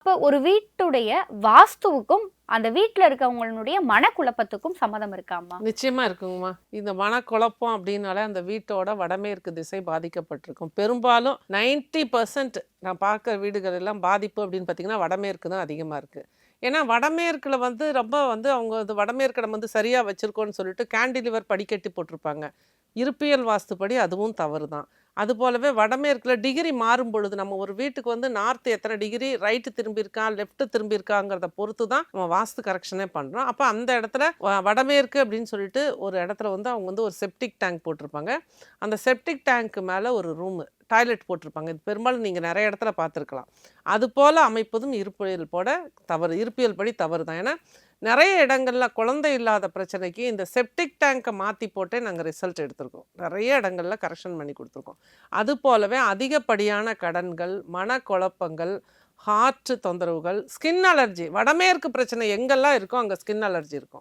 இப்போ ஒரு வீட்டுடைய வாஸ்துவுக்கும் அந்த வீட்டில் இருக்கவங்களுடைய மனக்குழப்பத்துக்கும் சம்மதம் இருக்காமா நிச்சயமா இருக்குங்கம்மா. இந்த மனக்குழப்பம் அப்படின்னாலே அந்த வீட்டோட வடமேற்கு திசை பாதிக்கப்பட்டிருக்கும். பெரும்பாலும் 90% பர்சன்ட் நான் பார்க்குற வீடுகள் எல்லாம் பாதிப்பு அப்படின்னு பார்த்தீங்கன்னா வடமேற்கு தான் அதிகமாக இருக்குது ஏன்னா வடமேற்கில் வந்து ரொம்ப வந்து அவங்க வந்து வடமேற்கு நம்ம வந்து சரியாக வச்சுருக்கோன்னு சொல்லிட்டு கேண்டிலிவர் படிக்கட்டி போட்டிருப்பாங்க. இருப்பியல் வாஸ்துப்படி அதுவும் தவறு தான் அது போலவே வடமேற்கில் டிகிரி மாறும் பொழுது நம்ம ஒரு வீட்டுக்கு வந்து நார்த் எத்தனை டிகிரி ரைட்டு திரும்பியிருக்கான் லெஃப்ட் திரும்பியிருக்காங்கிறத பொறுத்து தான் நம்ம வாஸ்து கரெக்ஷனே பண்ணுறோம் அப்போ அந்த இடத்துல வ- வடமேற்கு அப்படின்னு சொல்லிட்டு ஒரு இடத்துல வந்து அவங்க வந்து ஒரு செப்டிக் டேங்க் போட்டிருப்பாங்க. அந்த செப்டிக் டேங்க்கு மேலே ஒரு ரூமு டாய்லெட் போட்டிருப்பாங்க. இது பெரும்பாலும் நீங்கள் நிறைய இடத்துல பார்த்துருக்கலாம். அது போல் அமைப்பதும் இருப்பியல் போட தவறு இருப்பியல் படி தவறு தான் ஏன்னா நிறைய இடங்களில் குழந்தை இல்லாத பிரச்சனைக்கு இந்த செப்டிக் டேங்கை மாற்றி போட்டே நாங்கள் ரிசல்ட் எடுத்திருக்கோம். நிறைய இடங்களில் கரெக்ஷன் பண்ணி கொடுத்துருக்கோம். அது போலவே அதிகப்படியான கடன்கள் மனக்குழப்பங்கள் ஹார்ட் தொந்தரவுகள் ஸ்கின் அலர்ஜி வடமேற்கு பிரச்சனை எங்கெல்லாம் இருக்கோ அங்கே ஸ்கின் அலர்ஜி இருக்கும்.